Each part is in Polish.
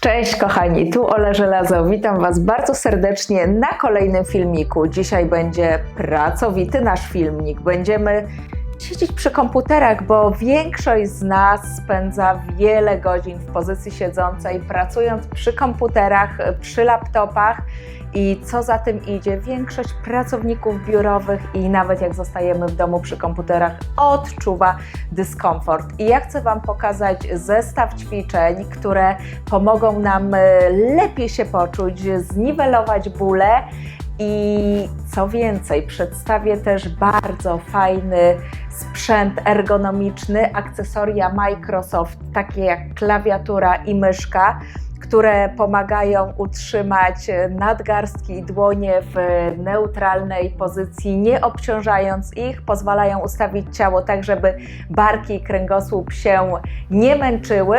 Cześć kochani, tu Ola Żelazo. Witam Was bardzo serdecznie na kolejnym filmiku. Dzisiaj będzie pracowity nasz filmik. Będziemy siedzieć przy komputerach, bo większość z nas spędza wiele godzin w pozycji siedzącej, pracując przy komputerach, przy laptopach. I co za tym idzie, większość pracowników biurowych i nawet jak zostajemy w domu przy komputerach, odczuwa dyskomfort. I ja chcę Wam pokazać zestaw ćwiczeń, które pomogą nam e, lepiej się poczuć, zniwelować bóle. I co więcej, przedstawię też bardzo fajny sprzęt ergonomiczny, akcesoria Microsoft, takie jak klawiatura i myszka, które pomagają utrzymać nadgarstki i dłonie w neutralnej pozycji, nie obciążając ich, pozwalają ustawić ciało tak, żeby barki i kręgosłup się nie męczyły.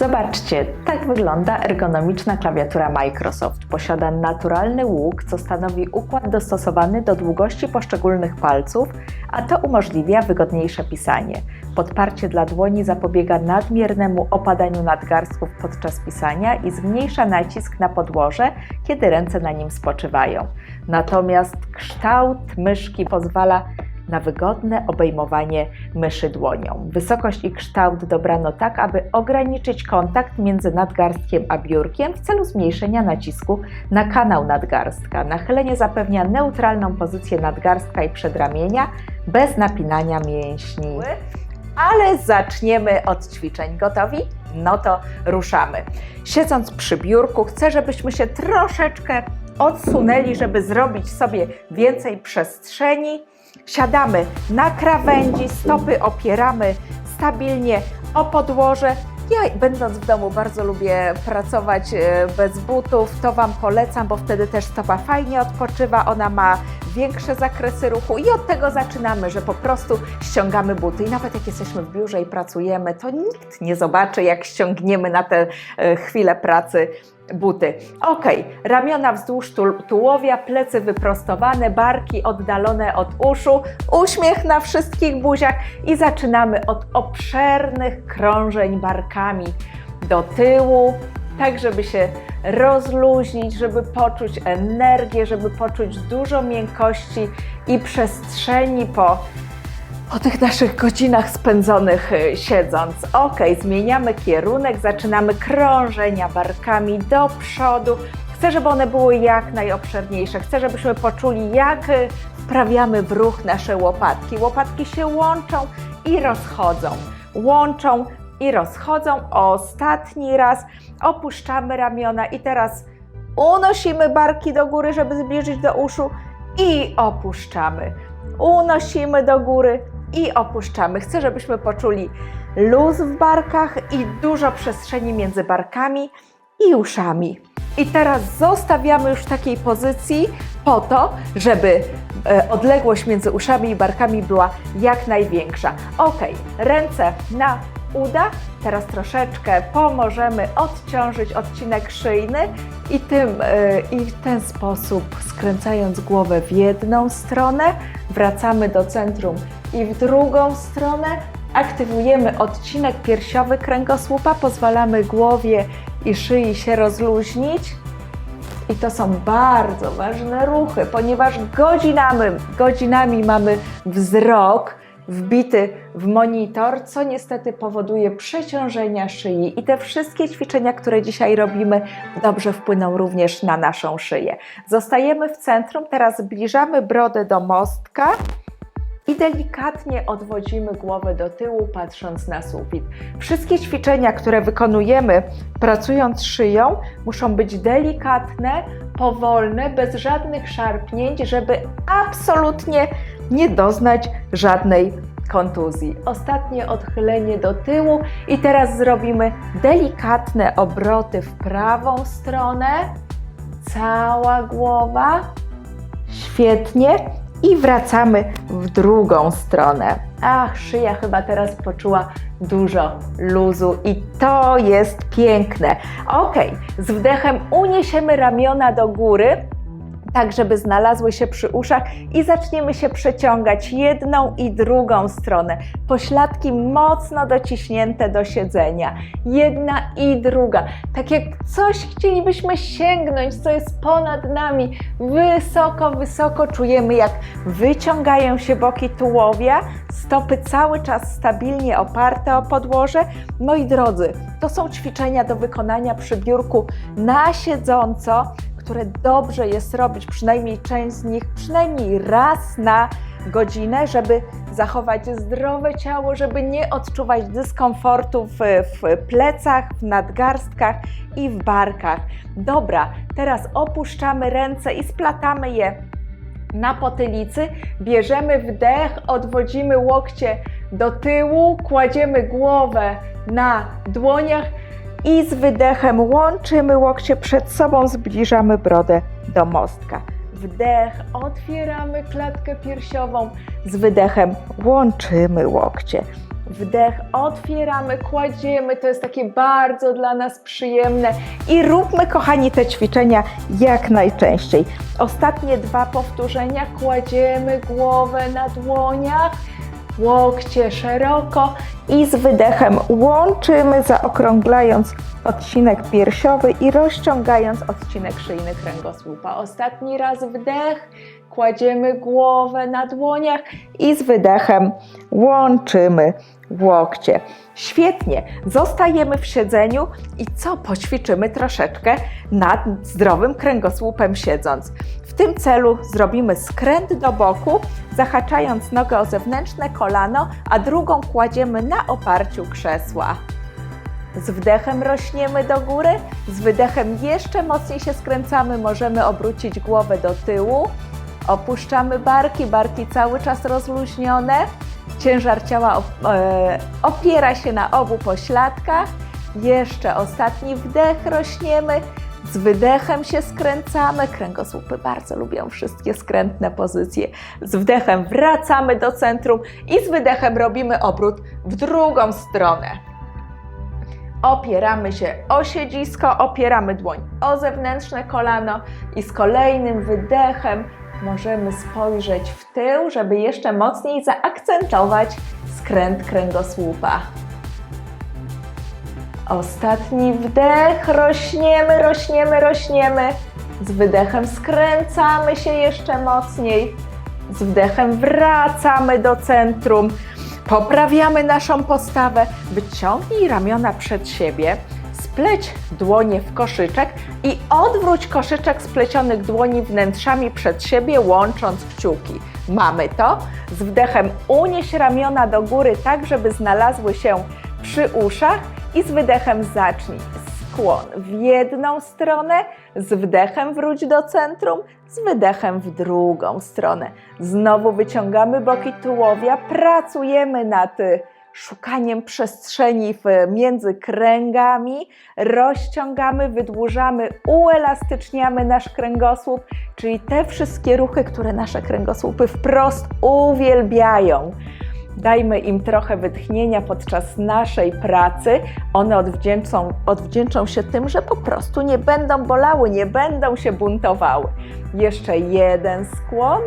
Zobaczcie, tak wygląda ergonomiczna klawiatura Microsoft. Posiada naturalny łuk, co stanowi układ dostosowany do długości poszczególnych palców, a to umożliwia wygodniejsze pisanie. Podparcie dla dłoni zapobiega nadmiernemu opadaniu nadgarstków podczas pisania i zmniejsza nacisk na podłoże, kiedy ręce na nim spoczywają. Natomiast kształt myszki pozwala na wygodne obejmowanie myszy dłonią. Wysokość i kształt dobrano tak, aby ograniczyć kontakt między nadgarstkiem a biurkiem w celu zmniejszenia nacisku na kanał nadgarstka. Nachylenie zapewnia neutralną pozycję nadgarstka i przedramienia bez napinania mięśni. Ale zaczniemy od ćwiczeń. Gotowi? No to ruszamy. Siedząc przy biurku, chcę, żebyśmy się troszeczkę odsunęli, żeby zrobić sobie więcej przestrzeni. Siadamy na krawędzi, stopy opieramy stabilnie o podłoże. Ja, będąc w domu, bardzo lubię pracować e, bez butów. To Wam polecam, bo wtedy też stopa fajnie odpoczywa. Ona ma większe zakresy ruchu i od tego zaczynamy, że po prostu ściągamy buty. I nawet jak jesteśmy w biurze i pracujemy, to nikt nie zobaczy, jak ściągniemy na tę e, chwilę pracy buty. Ok, ramiona wzdłuż tu- tułowia, plecy wyprostowane, barki oddalone od uszu, uśmiech na wszystkich buziach i zaczynamy od obszernych krążeń barkami do tyłu, tak żeby się rozluźnić, żeby poczuć energię, żeby poczuć dużo miękkości i przestrzeni po po tych naszych godzinach spędzonych y, siedząc. Ok, zmieniamy kierunek, zaczynamy krążenia barkami do przodu. Chcę, żeby one były jak najobszerniejsze. Chcę, żebyśmy poczuli, jak y, wprawiamy w ruch nasze łopatki. Łopatki się łączą i rozchodzą. Łączą i rozchodzą. Ostatni raz opuszczamy ramiona i teraz unosimy barki do góry, żeby zbliżyć do uszu i opuszczamy. Unosimy do góry i opuszczamy. Chcę, żebyśmy poczuli luz w barkach i dużo przestrzeni między barkami i uszami. I teraz zostawiamy już w takiej pozycji po to, żeby e, odległość między uszami i barkami była jak największa. Ok, ręce na uda. Teraz troszeczkę pomożemy odciążyć odcinek szyjny i, tym, e, i w ten sposób skręcając głowę w jedną stronę, wracamy do centrum i w drugą stronę. Aktywujemy odcinek piersiowy kręgosłupa, pozwalamy głowie i szyi się rozluźnić. I to są bardzo ważne ruchy, ponieważ godzinami, godzinami mamy wzrok wbity w monitor, co niestety powoduje przeciążenia szyi. I te wszystkie ćwiczenia, które dzisiaj robimy, dobrze wpłyną również na naszą szyję. Zostajemy w centrum, teraz zbliżamy brodę do mostka i delikatnie odwodzimy głowę do tyłu, patrząc na sufit. Wszystkie ćwiczenia, które wykonujemy pracując szyją, muszą być delikatne, powolne, bez żadnych szarpnięć, żeby absolutnie nie doznać żadnej kontuzji. Ostatnie odchylenie do tyłu i teraz zrobimy delikatne obroty w prawą stronę. Cała głowa. Świetnie. I wracamy w drugą stronę. Ach, szyja chyba teraz poczuła dużo luzu i to jest piękne. Ok, z wdechem uniesiemy ramiona do góry. Tak żeby znalazły się przy uszach i zaczniemy się przeciągać jedną i drugą stronę. Pośladki mocno dociśnięte do siedzenia. Jedna i druga. Tak jak coś chcielibyśmy sięgnąć, co jest ponad nami. Wysoko, wysoko czujemy, jak wyciągają się boki tułowia, stopy cały czas stabilnie oparte o podłoże. Moi drodzy, to są ćwiczenia do wykonania przy biurku na siedząco które dobrze jest robić, przynajmniej część z nich, przynajmniej raz na godzinę, żeby zachować zdrowe ciało, żeby nie odczuwać dyskomfortu w, w plecach, w nadgarstkach i w barkach. Dobra, teraz opuszczamy ręce i splatamy je na potylicy. Bierzemy wdech, odwodzimy łokcie do tyłu, kładziemy głowę na dłoniach i z wydechem łączymy łokcie przed sobą, zbliżamy brodę do mostka. Wdech, otwieramy klatkę piersiową, z wydechem łączymy łokcie. Wdech, otwieramy, kładziemy, to jest takie bardzo dla nas przyjemne i róbmy, kochani, te ćwiczenia jak najczęściej. Ostatnie dwa powtórzenia, kładziemy głowę na dłoniach, łokcie szeroko i z wydechem łączymy, zaokrąglając odcinek piersiowy i rozciągając odcinek szyjny kręgosłupa. Ostatni raz wdech, kładziemy głowę na dłoniach i z wydechem łączymy łokcie. Świetnie, zostajemy w siedzeniu i co? Poćwiczymy troszeczkę nad zdrowym kręgosłupem siedząc. W tym celu zrobimy skręt do boku, zahaczając nogę o zewnętrzne kolano, a drugą kładziemy na oparciu krzesła. Z wdechem rośniemy do góry, z wydechem jeszcze mocniej się skręcamy, możemy obrócić głowę do tyłu. Opuszczamy barki, barki cały czas rozluźnione. Ciężar ciała e, opiera się na obu pośladkach. Jeszcze ostatni wdech rośniemy, z wydechem się skręcamy. Kręgosłupy bardzo lubią wszystkie skrętne pozycje. Z wdechem wracamy do centrum i z wydechem robimy obrót w drugą stronę. Opieramy się o siedzisko, opieramy dłoń o zewnętrzne kolano i z kolejnym wydechem możemy spojrzeć w tył, żeby jeszcze mocniej zaakcentować skręt kręgosłupa. Ostatni wdech, rośniemy, rośniemy, rośniemy. Z wydechem skręcamy się jeszcze mocniej. Z wdechem wracamy do centrum. Poprawiamy naszą postawę. Wyciągnij ramiona przed siebie. Spleć dłonie w koszyczek i odwróć koszyczek splecionych dłoni wnętrzami przed siebie, łącząc kciuki. Mamy to. Z wdechem unieś ramiona do góry tak, żeby znalazły się przy uszach i z wydechem zacznij skłon w jedną stronę, z wdechem wróć do centrum, z wydechem w drugą stronę. Znowu wyciągamy boki tułowia, pracujemy nad y, szukaniem przestrzeni między kręgami, rozciągamy, wydłużamy, uelastyczniamy nasz kręgosłup, czyli te wszystkie ruchy, które nasze kręgosłupy wprost uwielbiają. Dajmy im trochę wytchnienia podczas naszej pracy. One odwdzięczą, odwdzięczą się tym, że po prostu nie będą bolały, nie będą się buntowały. Jeszcze jeden skłon.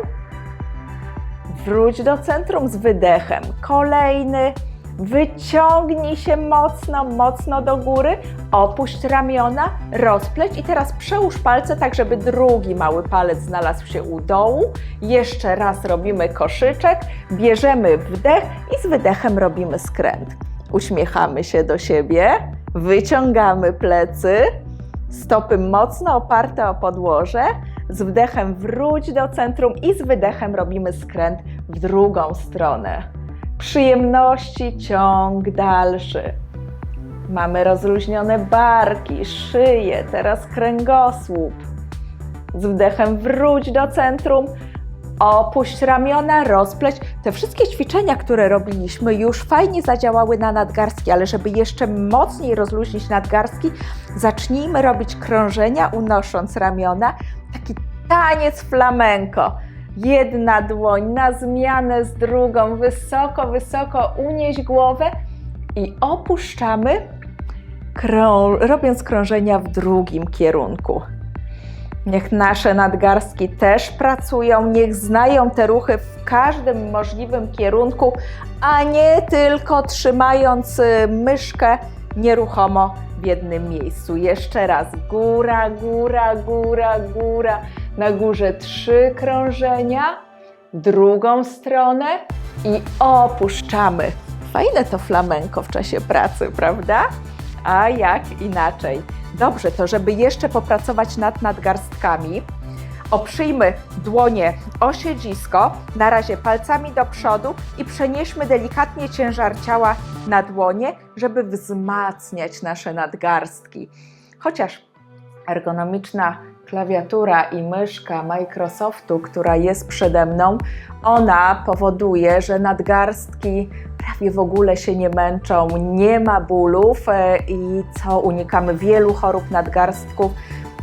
Wróć do centrum z wydechem. Kolejny. Wyciągnij się mocno, mocno do góry, opuść ramiona, rozpleć i teraz przełóż palce tak, żeby drugi mały palec znalazł się u dołu. Jeszcze raz robimy koszyczek, bierzemy wdech i z wydechem robimy skręt. Uśmiechamy się do siebie, wyciągamy plecy, stopy mocno oparte o podłoże, z wdechem wróć do centrum i z wydechem robimy skręt w drugą stronę przyjemności ciąg dalszy. Mamy rozluźnione barki, szyję, teraz kręgosłup. Z wdechem wróć do centrum, opuść ramiona, rozpleć. Te wszystkie ćwiczenia, które robiliśmy, już fajnie zadziałały na nadgarstki, ale żeby jeszcze mocniej rozluźnić nadgarstki, zacznijmy robić krążenia, unosząc ramiona. Taki taniec flamenko jedna dłoń na zmianę z drugą, wysoko, wysoko unieść głowę i opuszczamy, krą robiąc krążenia w drugim kierunku. Niech nasze nadgarstki też pracują, niech znają te ruchy w każdym możliwym kierunku, a nie tylko trzymając y, myszkę nieruchomo w jednym miejscu. Jeszcze raz góra, góra, góra, góra. Na górze trzy krążenia, drugą stronę i opuszczamy. Fajne to flamenko w czasie pracy, prawda? A jak inaczej? Dobrze, to żeby jeszcze popracować nad nadgarstkami, oprzyjmy dłonie o siedzisko, na razie palcami do przodu i przenieśmy delikatnie ciężar ciała na dłonie, żeby wzmacniać nasze nadgarstki. Chociaż ergonomiczna klawiatura i myszka Microsoftu, która jest przede mną, ona powoduje, że nadgarstki prawie w ogóle się nie męczą, nie ma bólów e, i co unikamy wielu chorób nadgarstków,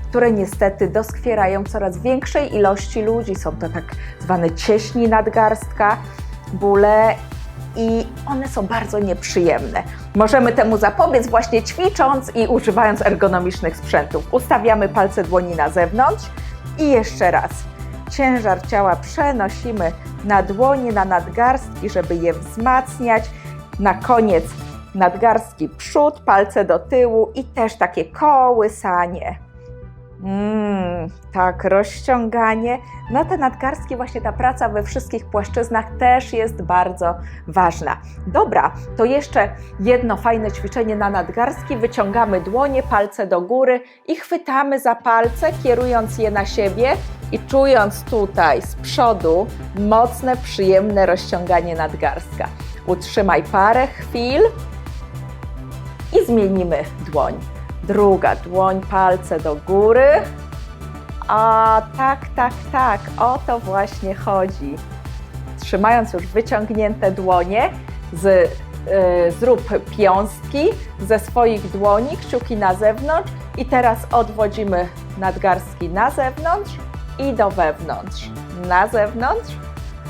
które niestety doskwierają coraz większej ilości ludzi. Są to tak zwane cieśni nadgarstka, bóle i one są bardzo nieprzyjemne. Możemy temu zapobiec właśnie ćwicząc i używając ergonomicznych sprzętów. Ustawiamy palce dłoni na zewnątrz i jeszcze raz. Ciężar ciała przenosimy na dłonie, na nadgarstki, żeby je wzmacniać. Na koniec nadgarstki przód, palce do tyłu i też takie kołysanie. Mm, tak, rozciąganie. No te nadgarstki, właśnie ta praca we wszystkich płaszczyznach też jest bardzo ważna. Dobra, to jeszcze jedno fajne ćwiczenie na nadgarstki. Wyciągamy dłonie, palce do góry i chwytamy za palce, kierując je na siebie i czując tutaj z przodu mocne, przyjemne rozciąganie nadgarstka. Utrzymaj parę chwil i zmienimy dłoń. Druga dłoń, palce do góry. A tak, tak, tak, o to właśnie chodzi. Trzymając już wyciągnięte dłonie, z, y, zrób piąstki ze swoich dłoni, kciuki na zewnątrz i teraz odwodzimy nadgarstki na zewnątrz i do wewnątrz. Na zewnątrz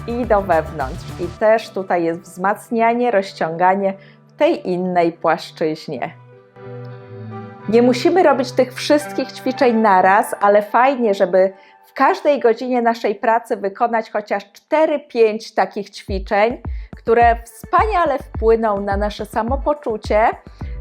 i do wewnątrz. I też tutaj jest wzmacnianie, rozciąganie w tej innej płaszczyźnie. Nie musimy robić tych wszystkich ćwiczeń naraz, ale fajnie, żeby w każdej godzinie naszej pracy wykonać chociaż 4-5 takich ćwiczeń, które wspaniale wpłyną na nasze samopoczucie,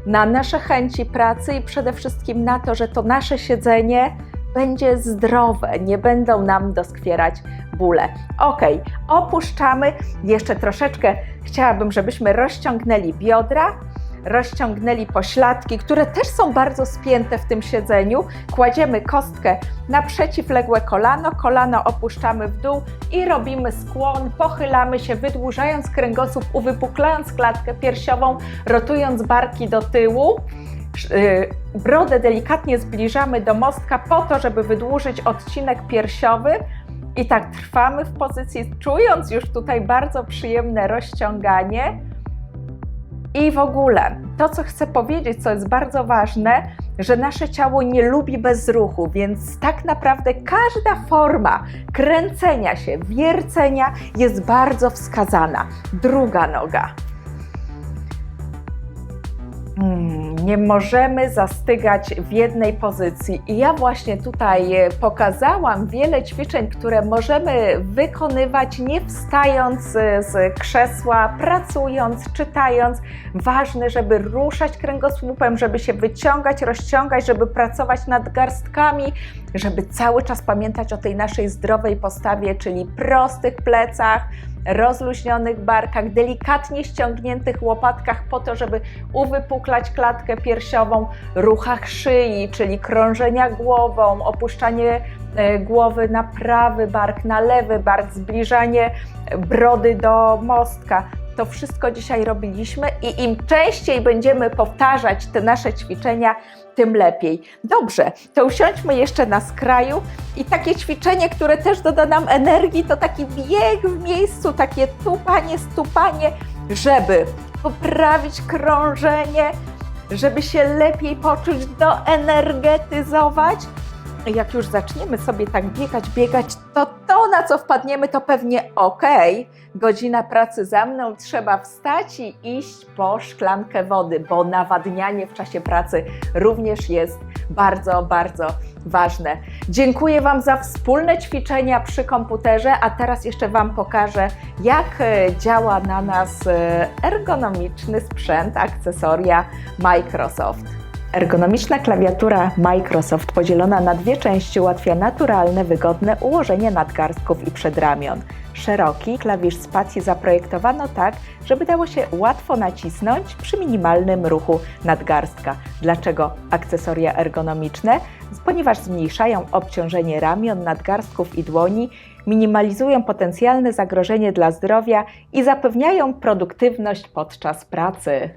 na nasze chęci pracy i przede wszystkim na to, że to nasze siedzenie będzie zdrowe, nie będą nam doskwierać bóle. Ok, opuszczamy. Jeszcze troszeczkę chciałabym, żebyśmy rozciągnęli biodra rozciągnęli pośladki, które też są bardzo spięte w tym siedzeniu. Kładziemy kostkę na przeciwległe kolano, kolano opuszczamy w dół i robimy skłon, pochylamy się, wydłużając kręgosłup, uwypuklając klatkę piersiową, rotując barki do tyłu. Y, brodę delikatnie zbliżamy do mostka po to, żeby wydłużyć odcinek piersiowy. I tak trwamy w pozycji, czując już tutaj bardzo przyjemne rozciąganie. I w ogóle to, co chcę powiedzieć, co jest bardzo ważne, że nasze ciało nie lubi bezruchu, więc tak naprawdę każda forma kręcenia się, wiercenia jest bardzo wskazana. Druga noga. Hmm, nie możemy zastygać w jednej pozycji. I ja właśnie tutaj e, pokazałam wiele ćwiczeń, które możemy wykonywać nie wstając e, z krzesła, pracując, czytając. Ważne, żeby ruszać kręgosłupem, żeby się wyciągać, rozciągać, żeby pracować nad garstkami, żeby cały czas pamiętać o tej naszej zdrowej postawie, czyli prostych plecach rozluźnionych barkach, delikatnie ściągniętych łopatkach po to, żeby uwypuklać klatkę piersiową, ruchach szyi, czyli krążenia głową, opuszczanie e, głowy na prawy bark, na lewy bark, zbliżanie brody do mostka. To wszystko dzisiaj robiliśmy i im częściej będziemy powtarzać te nasze ćwiczenia, tym lepiej. Dobrze, to usiądźmy jeszcze na skraju i takie ćwiczenie, które też doda nam energii, to taki bieg w miejscu, takie tupanie, stupanie, żeby poprawić krążenie, żeby się lepiej poczuć, doenergetyzować jak już zaczniemy sobie tak biegać, biegać, to to, na co wpadniemy, to pewnie ok, godzina pracy za mną, trzeba wstać i iść po szklankę wody, bo nawadnianie w czasie pracy również jest bardzo, bardzo ważne. Dziękuję Wam za wspólne ćwiczenia przy komputerze, a teraz jeszcze Wam pokażę, jak e, działa na nas e, ergonomiczny sprzęt, akcesoria Microsoft. Ergonomiczna klawiatura Microsoft podzielona na dwie części ułatwia naturalne, wygodne ułożenie nadgarstków i przedramion. Szeroki klawisz spacji zaprojektowano tak, żeby dało się łatwo nacisnąć przy minimalnym ruchu nadgarstka. Dlaczego akcesoria ergonomiczne? Ponieważ zmniejszają obciążenie ramion, nadgarstków i dłoni, minimalizują potencjalne zagrożenie dla zdrowia i zapewniają produktywność podczas pracy.